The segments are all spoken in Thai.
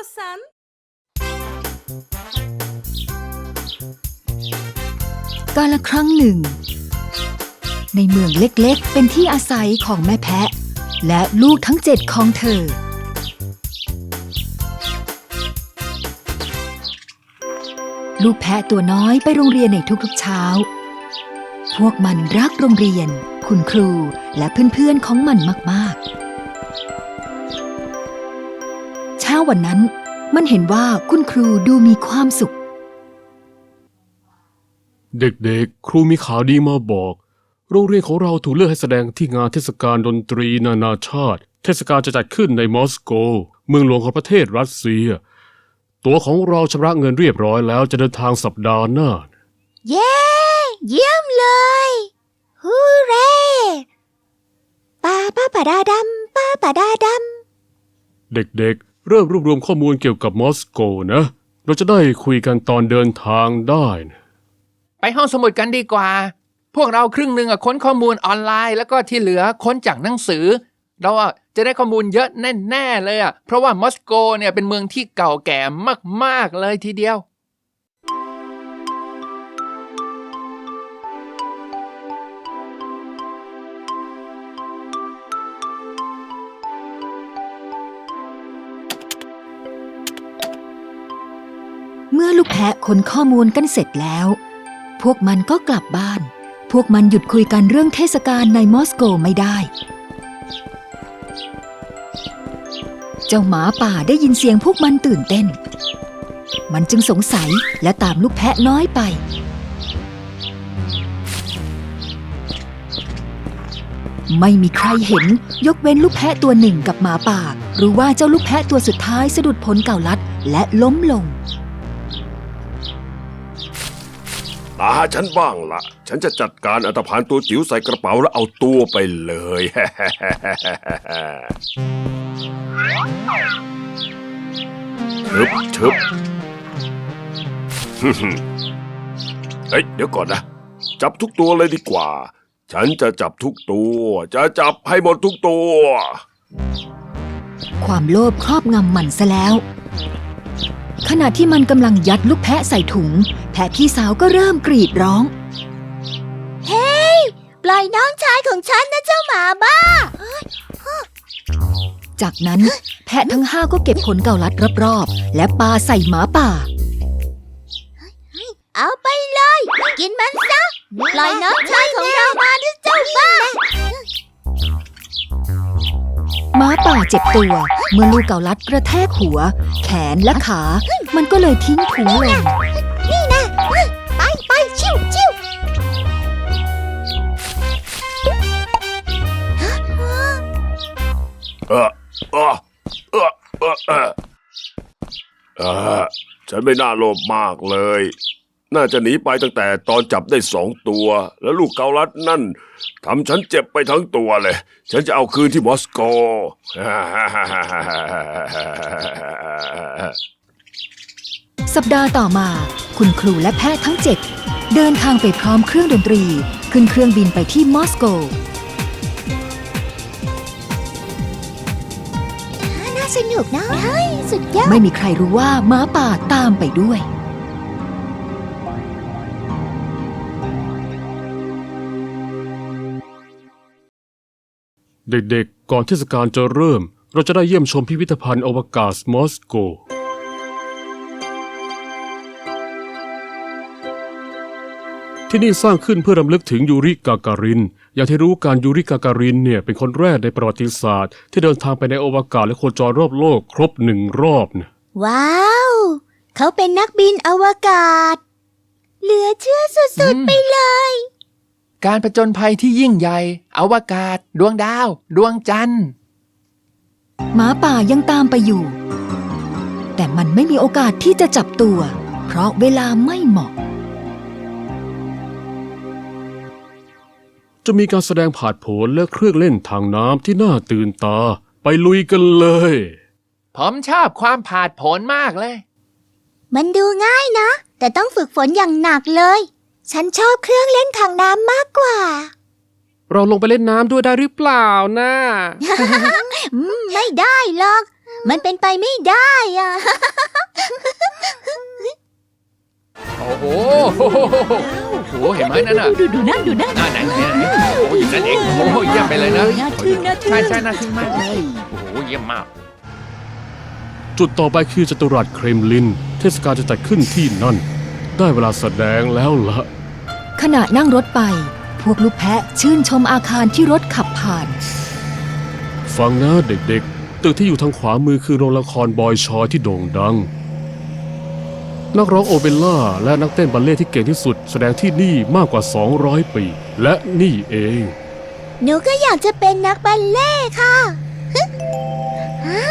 istiyorsan. กาละครั้งหนึ่ง ในเมืองเล็กๆ เป็นที่อาศัยของแม่แพะ และลูกทั้งเจ็ดของเธอ ลูกแพะตัวน้อยไปโรงเรียนในทุกๆเช้า พวกมันรักโรงเรียน คุณครูและเพื่อนๆของมันมากๆาวันนั้น มันเห็นว่าคุณครูดูมีความสุข เด็กๆ ครูมีข่าวดีมาบอก โรงเรียนของเราถูกเลือกให้แสดงที่งานเทศกาลดนตรีนานาชาติ เทศกาลจะจัดขึ้นในมอสโก เมืองหลวงของประเทศรัสเซีย ตัวของเราชำระเงินเรียบร้อยแล้วจะเดินทางสัปดาห์หน้า เย้ เยี่ยมเลยฮูเร่ป้าป้าปะดาดำป้าปะดาดเด็กๆ เริ่มรวบรวมข้อมูลเกี่ยวกับมอสโกนะ เราจะได้คุยกันตอนเดินทางได้นะไปห้องสมุดกันดีกว่า พวกเราครึ่งหนึ่งอะค้นข้อมูลออนไลน์ แล้วก็ที่เหลือค้นจากหนังสือ เราอะจะได้ข้อมูลเยอะแน่ๆเลยอะเพราะว่ามอสโกเนี่ยเป็นเมืองที่เก่าแก่มากๆเลยทีเดียว ลูกแพะค้นข้อมูลกันเสร็จแล้ว พวกมันก็กลับบ้าน พวกมันหยุดคุยกันเรื่องเทศกาลในมอสโกไม่ได้ เจ้าหมาป่าได้ยินเสียงพวกมันตื่นเต้น มันจึงสงสัยและตามลูกแพะน้อยไปไม่มีใครเห็น ยกเว้นลูกแพะตัวหนึ่งกับหมาป่า รู้ว่าเจ้าลูกแพะตัวสุดท้ายสะดุดพ้นเก่าลัดและล้มลง ตาฉันบ้างละ ฉันจะจัดการอัตภานตัวจิ๋วใส่กระเป๋าแล้วเอาตัวไปเลยชึบชึบเฮ้ยเดี๋ยวก่อนนะ จับทุกตัวเลยดีกว่า ฉันจะจับทุกตัว จะจับให้หมดทุกตัว ความโลภครอบงำมันซะแล้ว ขณะที่มันกำลังยัดลูกแพะใส่ถุง แพะพี่สาวก็เริ่มกรีดร้องำเฮ้ย ปล่อยน้องชายของฉันนะเจ้าหมาบ้า จากนั้นแพะทั้งห้าก็เก็บผลเก่าลัดรอบๆ และปาใส่หมาป่า เอาไปเลย กินมันซะ ปล่อยน้องชายของเรามานะเจ้าบ้าห มาป่าเจ็บตัว เมื่อลูกเก่าลัดกระแทกหัว แขนและขา มันก็เลยทิ้งถุงลงนี่นะ ไปไปชิวชิวเออเออเออเออเออฉันไม่น่าโลภมากเลย น่าจะหนีไปตั้งแต่ตอนจับได้สองตัว แล้วลูกเกาลัดนั่นทำฉันเจ็บไปทั้งตัวเลย ฉันจะเอาคืนที่มอสโก สัปดาห์ต่อมา คุณครูและแพทย์ทั้งเจ็ดเดินทางไปพร้อมเครื่องดนตรี ขึ้นเครื่องบินไปที่มอสโกน่าสนุกนะเฮ้ยสุดยอดไม่มีใครรู้ว่าหม้าป่าตามไปด้วย เด็กๆ ก่อนเทศกาลจะเริ่ม เราจะได้เยี่ยมชมพิพิธภัณฑ์อวกาศมอสโก ที่นี่สร้างขึ้นเพื่อรำลึกถึงยูริกาการิน อย่างที่รู้การยูริกาการินเนี่ยเป็นคนแรกในประวัติศาสตร์ ที่เดินทางไปในอวกาศและโคจรรอบโลกครบหนึ่งรอบนะว้าว เขาเป็นนักบินอวกาศ เหลือเชื่อสุดๆไปเลย การผจญภัยที่ยิ่งใหญ่ อวกาศ ดวงดาว ดวงจันทร์ หมาป่ายังตามไปอยู่ แต่มันไม่มีโอกาสที่จะจับตัว เพราะเวลาไม่เหมาะ จะมีการแสดงผาดโผนและเครื่องเล่นทางน้ำที่น่าตื่นตา ไปลุยกันเลย ผมชอบความผาดโผนมากเลย มันดูง่ายนะ แต่ต้องฝึกฝนอย่างหนักเลย ฉันชอบเครื่องเล่นทางน้ำมากกว่า เราลงไปเล่นน้ำด้วยได้หรือเปล่านะอืมไม่ได้หรอก มันเป็นไปไม่ได้อะโอ้โหโอ้โหเห็นไหมนั่นน่ะดูดูนั่นดูนั่นอ่าไหนไหนไหนโอ้โหอยู่นั่นเองโอ้โหเยี่ยมไปเลยนะน่าทึ่งน่าทึ่งใช่ใช่น่าทึ่งมากเลยโอ้โหเยี่ยมมาก จุดต่อไปคือจตุรัสเครมลิน เทศกาลจะจัดขึ้นที่นั่น ได้เวลาแสดงแล้วละ ขณะนั่งรถไป พวกลูกแพะชื่นชมอาคารที่รถขับผ่าน ฟังนะเด็กๆ ตึกที่อยู่ทางขวามือคือโรงละครบอยชอยที่โด่งดัง นักร้องโอเปร่าและนักเต้นบัลเล่ต์ที่เก่งที่สุด แสดงที่นี่มากกว่า 200 ปี และนี่เอง หนูก็อยากจะเป็นนักบัลเล่ต์ค่ะฮะ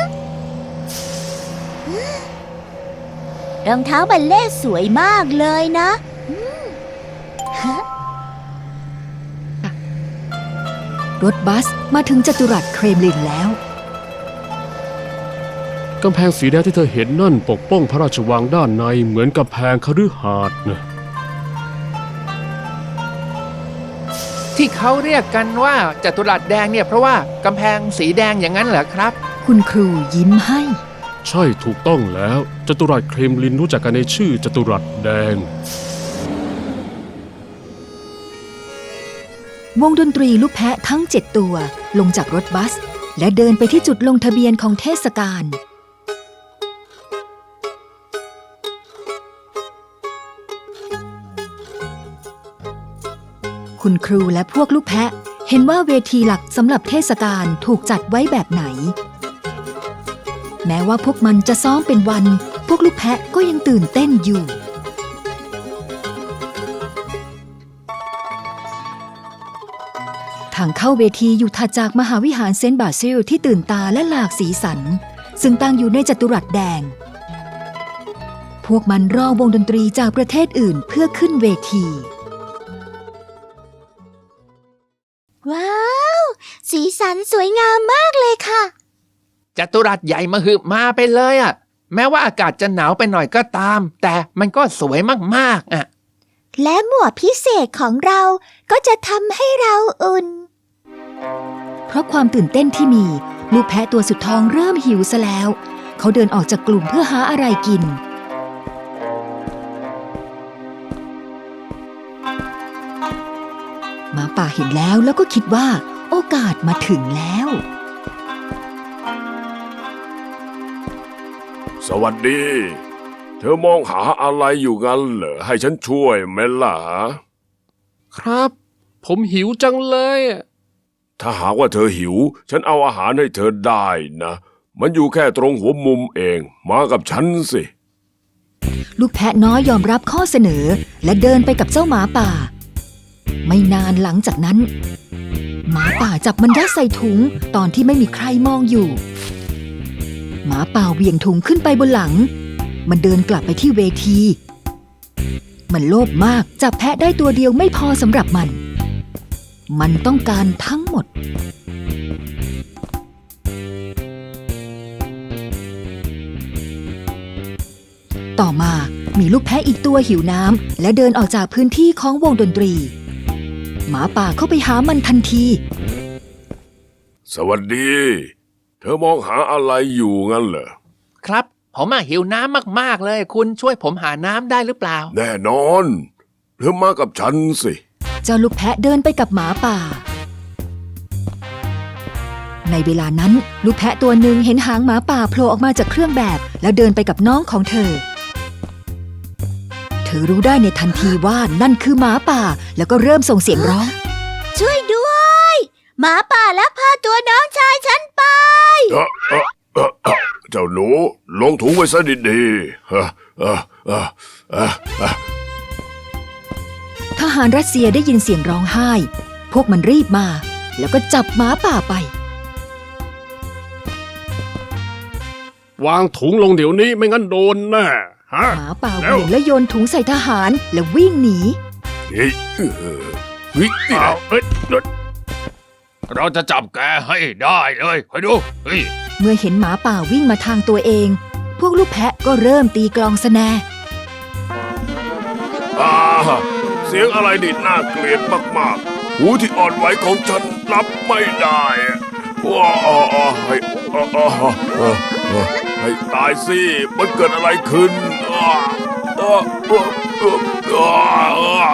รองเท้าบัลเล่ต์สวยมากเลยนะอืมฮะรถบัสมาถึงจตุรัสเครมลินแล้ว กำแพงสีแดงที่เธอเห็นนั่นปกป้องพระราชวังด้านในเหมือนกำแพงคฤหาสน์นะที่เขาเรียกกันว่าจัตุรัสแดงเนี่ยเพราะว่ากำแพงสีแดงอย่างนั้นเหรอครับ คุณครูยิ้มให้ ใช่ถูกต้องแล้วจตุรัสเครมลินรู้จักกันในชื่อจตุรัสแดง วงดนตรีลูกแพะทั้งเจ็ดตัวลงจากรถบัส และเดินไปที่จุดลงทะเบียนของเทศกาลคุณครูและพวกลูกแพะเห็นว่าเวทีหลักสำหรับเทศกาลถูกจัดไว้แบบไหน แม้ว่าพวกมันจะซ้อมเป็นวัน พวกลูกแพะก็ยังตื่นเต้นอยู่ ทางเข้าเวทีอยู่ถัดจากมหาวิหารเซนต์บาซิลที่ตื่นตาและหลากสีสัน ซึ่งตั้งอยู่ในจัตุรัสแดง พวกมันรอวงดนตรีจากประเทศอื่นเพื่อขึ้นเวที ว้าว สีสันสวยงามมากเลยค่ะ จัตุรัสใหญ่มาหืบมาไปเลยอะ แม้ว่าอากาศจะหนาวไปหน่อยก็ตาม แต่มันก็สวยมากๆอะ และหมวกพิเศษของเราก็จะทำให้เราอุ่น เพราะความตื่นเต้นที่มี ลูกแพะตัวสุดท้องเริ่มหิวซะแล้ว เขาเดินออกจากกลุ่มเพื่อหาอะไรกิน หมาป่าเห็นแล้วแล้วก็คิดว่า โอกาสมาถึงแล้ว สวัสดี เธอมองหาอะไรอยู่งั้นเหรอ ให้ฉันช่วยไหมล่ะ ครับ ผมหิวจังเลยอะถ้าหากว่าเธอหิว ฉันเอาอาหารให้เธอได้นะ มันอยู่แค่ตรงหัวมุมเอง มากับฉันสิ ลูกแพะน้อยยอมรับข้อเสนอ และเดินไปกับเจ้าหมาป่า ไม่นานหลังจากนั้น หมาป่าจับมันยัดใส่ถุงตอนที่ไม่มีใครมองอยู่ หมาป่าเวี่ยงถุงขึ้นไปบนหลัง มันเดินกลับไปที่เวที มันโลภมากจับแพะได้ตัวเดียวไม่พอสำหรับมัน มันต้องการทั้งหมด ต่อมามีลูกแพะอีกตัวหิวน้ำและเดินออกจากพื้นที่ของวงดนตรี หมาป่าเข้าไปหามันทันที สวัสดี ธอมองหาอะไรอยู่งั้นเหรอ ครับ ผมอะหิวน้ำมากๆเลย คุณช่วยผมหาน้ำได้หรือเปล่า แน่นอน เธอมากับฉันสิ เจ้าลูกแพะเดินไปกับหมาป่า ในเวลานั้น ลูกแพะตัวหนึ่งเห็นหางหมาป่าโผล่ออกมาจากเครื่องแบบ แล้วเดินไปกับน้องของเธอ เธอรู้ได้ในทันทีว่านั่นคือหมาป่า แล้วก็เริ่มส่งเสียงร้อง ช่วยด้วย หมาป่าลักพาตัวน้องชายฉันไป เอ่อเอ่อเอ่อเอ่อเจ้าหนูลงถุงไว้ซะดีๆเอ่อเอ่อเอ่อเอ่อเอ่อทหารรัสเซียได้ยินเสียงร้องไห้ พวกมันรีบมา แล้วก็จับหมาป่าไป วางถุงลงเดี๋ยวนี้ไม่งั้นโดนแน่ฮะ หมาป่าเหเร็ว วี่ยงและโยนถุงใส่ทหารแล้ววิ่งหนี เฮ้ยเออเฮ้ยเอาเอ้ยเดี๋ยว เราจะจับแกให้ได้เลยคอยดูเฮ้ยเมื่อเห็นหมาป่าวิ่งมาทางตัวเอง พวกลูกแพะก็เริ่มตีกลองสแนอ่าเสียงอะไรดิน่าเกลียดมากๆ หูที่อ่อนไหวของฉันรับไม่ได้อะว้าอ่าอ่าให้อ่าอ่าอ่าเออให้ตายสิมันเกิดอะไรขึ้นอ้าเออเออเออเออเออ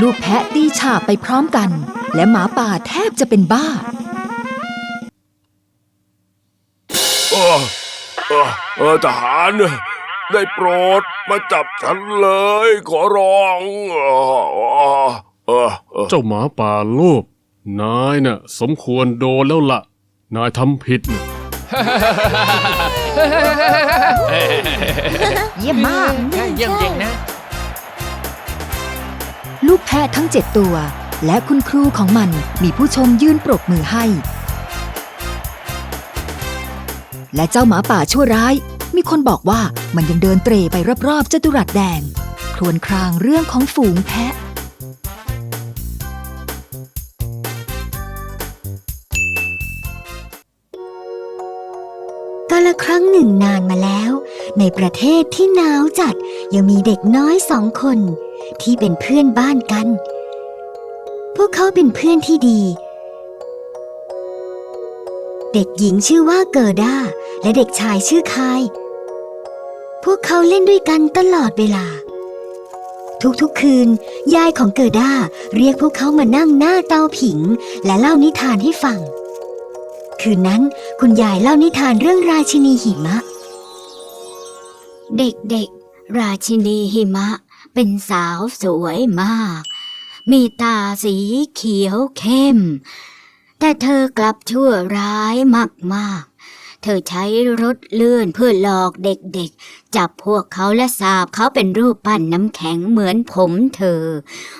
ลูกแพะตีฉาบไปพร้อมกัน และหมาป่าแทบจะเป็นบ้า เออเออเออทหารได้โปรดมาจับฉันเลย ขอร้องเออเออเออเจ้าหมาป่าโลภนายน่ะสมควรโดนแล้วละ่ะ นายทำผิดน่ะเยี่ยมมาก เยี่ยมจริงนะ ลูกแพะทั้งเจ็ดตัว และคุณครูของมันมีผู้ชมยืนปรบมือให้ และเจ้าหมาป่าชั่วร้าย มีคนบอกว่ามันยังเดินเตร่ไปรอบๆจัตุรัสแดง ครวญครางเรื่องของฝูงแพะก็ละครั้งหนึ่งนานมาแล้ว ในประเทศที่หนาวจัดยังมีเด็กน้อยสองคน ที่เป็นเพื่อนบ้านกัน พวกเขาเป็นเพื่อนที่ดี เด็กหญิงชื่อว่าเกิด้า และเด็กชายชื่อคาย พวกเขาเล่นด้วยกันตลอดเวลา ทุกๆคืน ยายของเกิด้าเรียกพวกเขามานั่งหน้าเตาผิง และเล่านิทานให้ฟัง คืนนั้นคุณยายเล่านิทานเรื่องราชินีหิมะ เด็กๆ ราชินีหิมะเป็นสาวสวยมาก มีตาสีเขียวเข้ม แต่เธอกลับชั่วร้ายมากๆ เธอใช้รถเลื่อนเพื่อหลอกเด็กๆ จับพวกเขาและสาบเขาเป็นรูปปั้นน้ำแข็งเหมือนผมเธอ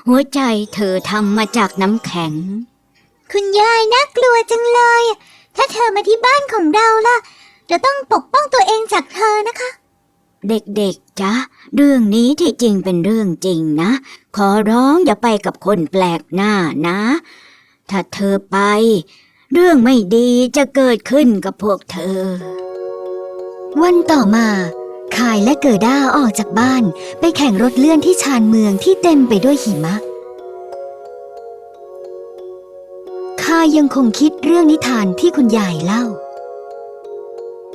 หัวใจเธอทำมาจากน้ำแข็ง คุณยายน่ากลัวจังเลย ถ้าเธอมาที่บ้านของเราล่ะจะต้องปกป้องตัวเองจากเธอนะคะ เด็กๆจ๊ะ เรื่องนี้ที่จริงเป็นเรื่องจริงนะ ขอร้องอย่าไปกับคนแปลกหน้านะ ถ้าเธอไป เรื่องไม่ดีจะเกิดขึ้นกับพวกเธอ วันต่อมาคายและเกิด้าออกจากบ้าน ไปแข่งรถเลื่อนที่ชานเมืองที่เต็มไปด้วยหิมะคายยังคงคิดเรื่องนิทานที่คุณยายเล่า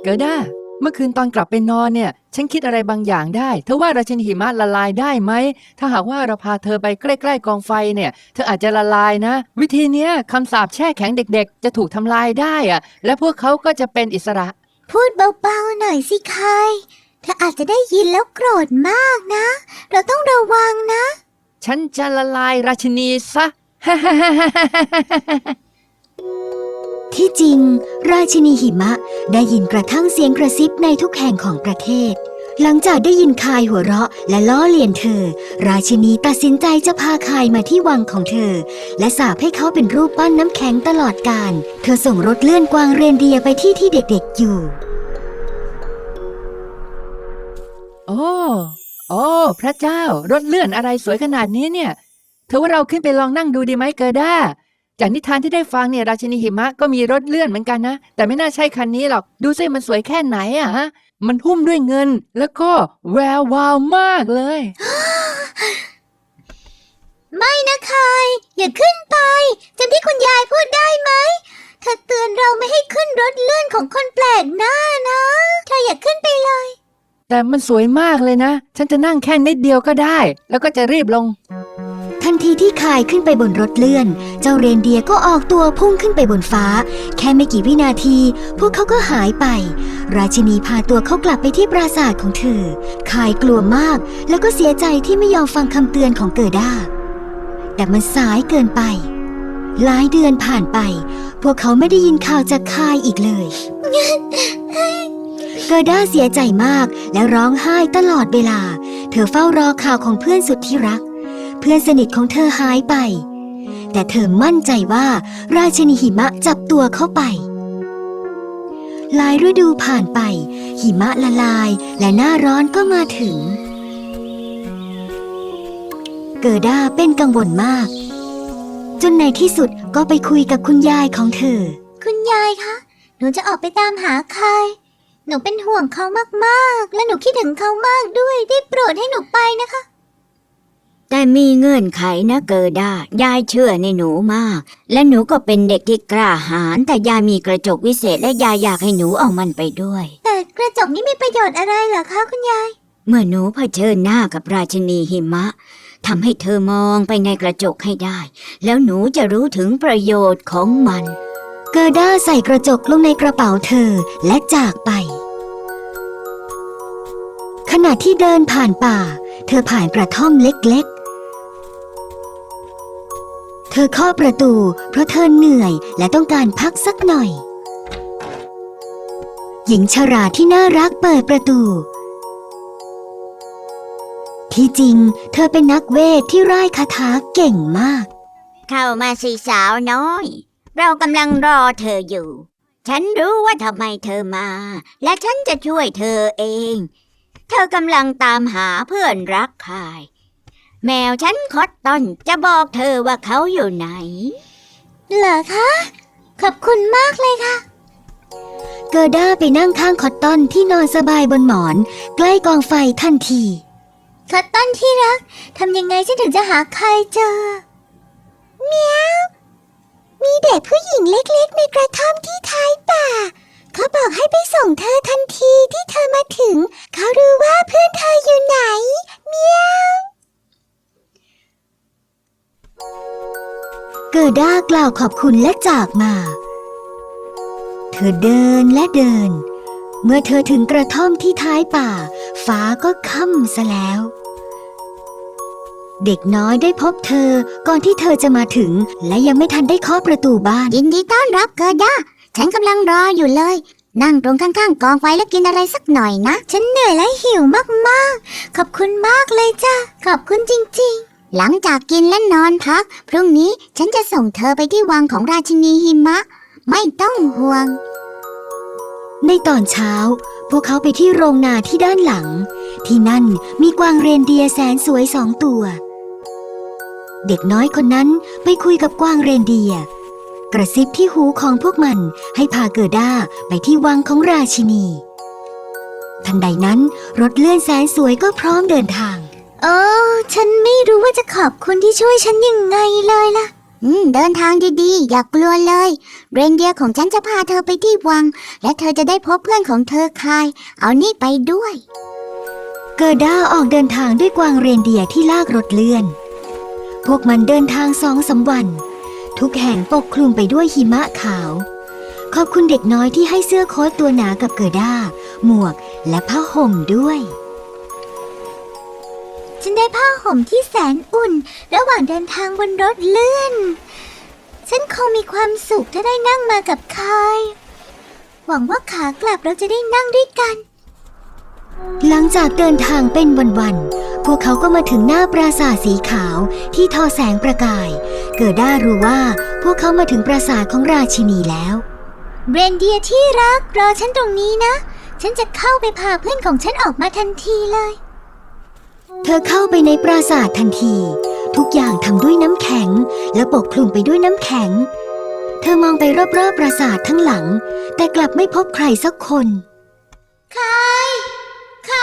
เกิด้า เมื่อคืนตอนกลับไปนอนเนี่ย ฉันคิดอะไรบางอย่างได้เธอว่าราชินีหิมะละลายได้ไหม ถ้าหากว่าเราพาเธอไปใกล้ ๆ กองไฟเนี่ย เธออาจจะละลายนะ วิธีเนี้ยคำสาปแช่แข็งเด็กๆ จะถูกทำลายได้อะและพวกเขาก็จะเป็นอิสระ พูดเบาๆหน่อยสิคายเธออาจจะได้ยินแล้วโกรธมากนะ เราต้องระวังนะ ฉันจะละลายราชินีซะ ที่จริง ราชินีหิมะได้ยินกระทั่งเสียงกระซิบในทุกแห่งของประเทศ หลังจากได้ยินคายหัวเราะและล้อเลียนเธอ ราชินีตัดสินใจจะพาคายมาที่วังของเธอ และสาปให้เขาเป็นรูปปั้นน้ำแข็งตลอดกาลเธอส่งรถเลื่อนกวางเรนเดียไปที่ที่เด็กๆอยู่ โอ้โอ้พระเจ้ารถเลื่อนอะไรสวยขนาดนี้เนี่ยเธอว่าเราขึ้นไปลองนั่งดูดีไหมเกิด้า จากนิทานที่ได้ฟังเนี่ยราชินีหิมะก็มีรถเลื่อนเหมือนกันนะ แต่ไม่น่าใช่คันนี้หรอก ดูสิมันสวยแค่ไหนอะฮะมันหุ้มด้วยเงิน แล้วก็แวววาวมากเลย ไม่นะคาย อย่าขึ้นไปจำที่คุณยายพูดได้ไหมเธอเตือนเราไม่ให้ขึ้นรถเลื่อนของคนแปลกหน้านะเธออย่าขึ้นไปเลย แต่มันสวยมากเลยนะ ฉันจะนั่งแค่นิดเดียวก็ได้ แล้วก็จะรีบลง ทีที่คายขึ้นไปบนรถเลื่อน เจ้าเรนเดียก็ออกตัวพุ่งขึ้นไปบนฟ้า แค่ไม่กี่วินาที พวกเขาก็หายไป ราชินีพาตัวเขากลับไปที่ปราสาทของเธอคายกลัวมาก แล้วก็เสียใจที่ไม่ยอมฟังคำเตือนของเกิด้า แต่มันสายเกินไป หลายเดือนผ่านไป พวกเขาไม่ได้ยินข่าวจากคายอีกเลยเกิด้าเสียใจมากและร้องไห้ตลอดเวลา เธอเฝ้ารอข่าวของเพื่อนสุดที่รัก พื่อนสนิทของเธอหายไป แต่เธอมั่นใจว่า ราชินีหิมะจับตัวเข้าไป หลายฤดูผ่านไป หิมะละลายและหน้าร้อนก็มาถึง เกิด้าเป็นกังวลมาก จนในที่สุดก็ไปคุยกับคุณยายของเธอ คุณยายคะ หนูจะออกไปตามหาใคร หนูเป็นห่วงเขามากๆ และหนูคิดถึงเขามากด้วย ได้โปรดให้หนูไปนะคะ แต่มีเงื่อนไขนะเกิดได้ยายเชื่อในหนูมาก และหนูก็เป็นเด็กที่กล้าหาญแต่ยายมีกระจกวิเศษและยายอยากให้หนูเอามันไปด้วย แต่กกระจกนี้มีประโยชน์อะไรเหรอคะคุณยาย เมื่อหนูเผชิญหน้ากับราชินีหิมะทำให้เธอมองไปในกระจกให้ได้ แล้วหนูจะรู้ถึงประโยชน์ของมัน เกอร์ด้าใส่กระจกลงในกระเป๋าเธอและจากไป ขณะที่เดินผ่านป่า เธอผ่านกระท่อมเล็กๆ เธอเคาะประตู เพราะเธอเหนื่อยและต้องการพักสักหน่อย หญิงชราที่น่ารักเปิดประตู ที่จริง เธอเป็นนักเวทที่ร่ายคาถาเก่งมาก เข้ามาสิสาวน้อย เรากำลังรอเธออยู่ ฉันรู้ว่าทำไมเธอมา และฉันจะช่วยเธอเอง เธอกำลังตามหาเพื่อนรักคาย แมวฉันคอตตอนจะบอกเธอว่าเขาอยู่ไหน เหรอคะ ขอบคุณมากเลยค่ะ เกอร์ด้าไปนั่งข้างคอตตอนที่นอนสบายบนหมอน ใกล้กองไฟทันที คอตตอนที่รักทำยังไงฉันถึงจะหาใครเจอเมียวมีเด็กผู้หญิงเล็กๆ ในกระท่อมที่ท้ายป่า เขาบอกให้ไปส่งเธอทันทีที่เธอมาถึง เขารู้ว่าเพื่อนเธออยู่ไหนเมียว เกิดด้ากล่าวขอบคุณและจากมา เธอเดินและเดิน เมื่อเธอถึงกระท่อมที่ท้ายป่า ฟ้าก็ค่ำซะแล้ว เด็กน้อยได้พบเธอก่อนที่เธอจะมาถึง และยังไม่ทันได้เคาะประตูบ้าน ยินดีต้อนรับเกิดด้า ฉันกำลังรออยู่เลย นั่งตรงข้างๆกองไฟแล้วกินอะไรสักหน่อยนะ ฉันเหนื่อยและหิวมากๆ ขอบคุณมากเลยจ้ะ ขอบคุณจริงๆ หลังจากกินและนอนพัก พรุ่งนี้ฉันจะส่งเธอไปที่วังของราชินีหิมะ ไม่ต้องห่วง ในตอนเช้า พวกเขาไปที่โรงนาที่ด้านหลัง ที่นั่นมีกวางเรนเดียแสนสวยสองตัว เด็กน้อยคนนั้นไปคุยกับกวางเรนเดีย กระซิบที่หูของพวกมันให้พาเกิดด้าไปที่วังของราชินี ทันใดนั้นรถเลื่อนแสนสวยก็พร้อมเดินทาง โอ้ฉันไม่รู้ว่าจะขอบคุณที่ช่วยฉันยังไงเลยล่ะ อืม เดินทางดีๆ อย่ากลัวเลย เรนเดียร์ของฉันจะพาเธอไปที่วัง และเธอจะได้พบเพื่อนของเธอคาย เอานี่ไปด้วย เกิร์ด้าออกเดินทางด้วยกวางเรนเดียร์ที่ลากรถเลื่อน พวกมันเดินทางสองสามวัน ทุกแห่งปกคลุมไปด้วยหิมะขาว ขอบคุณเด็กน้อยที่ให้เสื้อโค้ทตัวหนากับเกิร์ด้า หมวกและผ้าห่มด้วย ฉันได้ผ้าห่มที่แสนอุ่น ระหว่างเดินทางบนรถเลื่อน ฉันคงมีความสุขถ้าได้นั่งมากับใครหวังว่าขากลับเราจะได้นั่งด้วยกัน หลังจากเดินทางเป็นวันๆ พวกเขาก็มาถึงหน้าปราสาทสีขาวที่ทอแสงประกาย เกิดได้รู้ว่าพวกเขามาถึงปราสาทของราชินีแล้วเรนเดียที่รักรอฉันตรงนี้นะ ฉันจะเข้าไปพาเพื่อนของฉันออกมาทันทีเลย เธอเข้าไปในปราสาททันที ทุกอย่างทำด้วยน้ำแข็ง และปกคลุมไปด้วยน้ำแข็ง เธอมองไปรอบๆปราสาททั้งหลัง แต่กลับไม่พบใครสักคน ใคร ใคร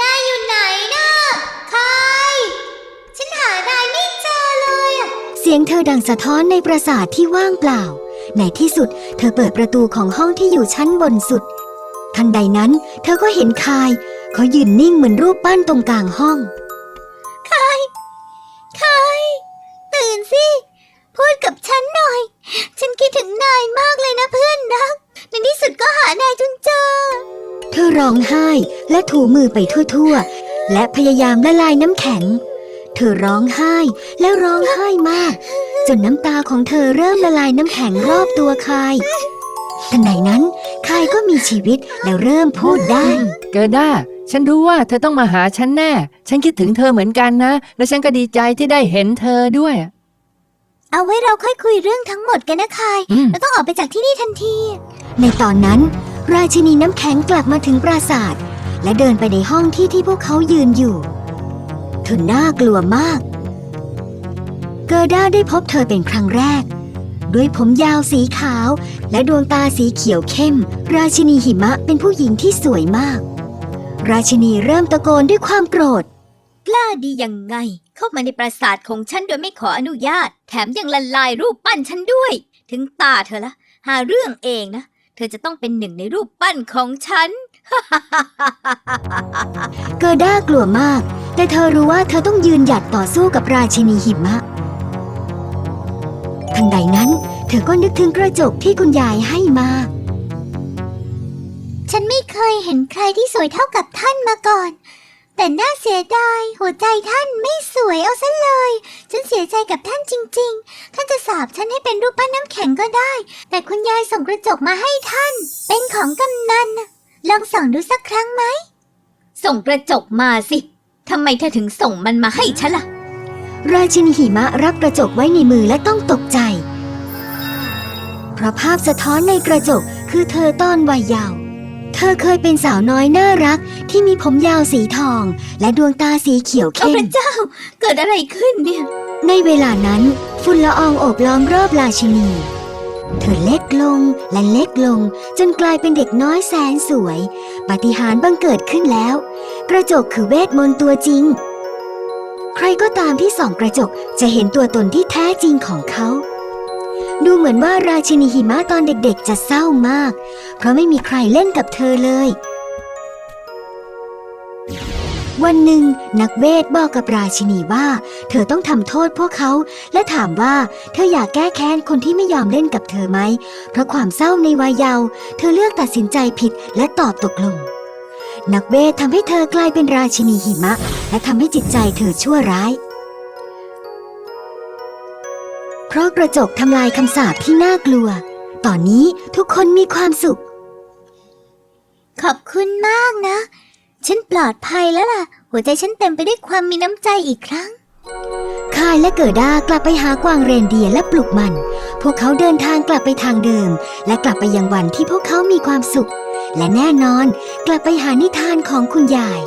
นายอยู่ไหนนะใคร ฉันหานายไม่เจอเลยอะเสียงเธอดังสะท้อนในปราสาทที่ว่างเปล่า ในที่สุด เธอเปิดประตูของห้องที่อยู่ชั้นบนสุด ทันใดนั้น เธอก็เห็นคาย เขายืนนิ่งเหมือนรูปปั้นตรงกลางห้องคายคายตื่นสิ พูดกับฉันหน่อย ฉันคิดถึงนายมากเลยนะเพื่อนรัก ในที่สุดก็หานายจนเจอ เธอร้องไห้และถูมือไปทั่วๆ และพยายามละลายน้ำแข็ง เธอร้องไห้และร้องไห้มาก จนน้ำตาของเธอเริ่มละลายน้ำแข็งรอบตัวคายทันใดนั้นคายก็มีชีวิตแล้วเริ่มพูดได้ เกิด้า ฉันรู้ว่าเธอต้องมาหาฉันแน่ ฉันคิดถึงเธอเหมือนกันนะ และฉันก็ดีใจที่ได้เห็นเธอด้วย เอาไว้เราค่อยคุยเรื่องทั้งหมดกันนะคาย อืม เราต้องออกไปจากที่นี่ทันที ในตอนนั้น ราชินีน้ำแข็งกลับมาถึงปราสาท และเดินไปในห้องที่ที่พวกเขายืนอยู่เธอน่ากลัวมาก เกอร์ด้าได้พบเธอเป็นครั้งแรก ด้วยผมยาวสีขาว และดวงตาสีเขียวเข้ม ราชินีหิมะเป็นผู้หญิงที่สวยมาก ราชินีเริ่มตะโกนด้วยความโกรธ กล้าดียังไง เข้ามาในปราสาทของฉันโดยไม่ขออนุญาต แถมยังละลายรูปปั้นฉันด้วย ถึงตาเธอละ หาเรื่องเองนะ เธอจะต้องเป็นหนึ่งในรูปปั้นของฉัน เกอร์ด้ากลัวมาก แต่เธอรู้ว่าเธอต้องยืนหยัดต่อสู้กับราชินีหิมะ ทันใดนั้น เธอก็นึกถึงกระจกที่คุณยายให้มา ฉันไม่เคยเห็นใครที่สวยเท่ากับท่านมาก่อน แต่น่าเสียดาย หัวใจท่านไม่สวยเอาซะเลย ฉันเสียใจกับท่านจริง ๆ ท่านจะสาบฉันให้เป็นรูปปั้นน้ำแข็งก็ได้ แต่คุณยายส่งกระจกมาให้ท่าน เป็นของกำนันน่ะลองส่องดูสักครั้งไหม ส่งกระจกมาสิทำไมเธอถึงส่งมันมาให้ฉันล่ะ ราชินีหิมะรับกระจกไว้ในมือและต้องตกใจ เพราะภาพสะท้อนในกระจกคือเธอตอนวัยเยาว์ เธอเคยเป็นสาวน้อยน่ารักที่มีผมยาวสีทอง และดวงตาสีเขียวโอ้เข้พมระเจ้าเกิดอะไรขึ้นเนี่ย ในเวลานั้น ฝุ่นละอองโอบล้อมรอบราชินี เธอเล็กลงและเล็กลง จนกลายเป็นเด็กน้อยแสนสวย ปาฏิหาริย์บังเกิดขึ้นแล้ว กระจกคือเวทมนต์ตัวจริง ใครก็ตามที่ส่องกระจกจะเห็นตัวตนที่แท้จริงของเขา ดูเหมือนว่าราชินีหิมะตอนเด็กๆ จะเศร้ามาก เพราะไม่มีใครเล่นกับเธอเลย วันหนึ่ง นักเวทบอกกับราชินีว่า เธอต้องทำโทษพวกเขา และถามว่าเธออยากแก้แค้นคนที่ไม่ยอมเล่นกับเธอไหม เพราะความเศร้าในวัยเยาว์เธอเลือกตัดสินใจผิดและตอบตกลง นักเวททำให้เธอกลายเป็นราชินีหิมะ และทำให้จิตใจเธอชั่วร้าย ราะกระจกทำลายคำสาปที่น่ากลัว ตอนนี้ทุกคนมีความสุข ขอบคุณมากนะ ฉันปลอดภัยแล้วล่ะ หัวใจฉันเต็มไปด้วยความมีน้ำใจอีกครั้งคายและเกิดากลับไปหากวางเรนเดียร์และปลุกมัน พวกเขาเดินทางกลับไปทางเดิม และกลับไปยังวันที่พวกเขามีความสุข และแน่นอน กลับไปหานิทานของคุณยาย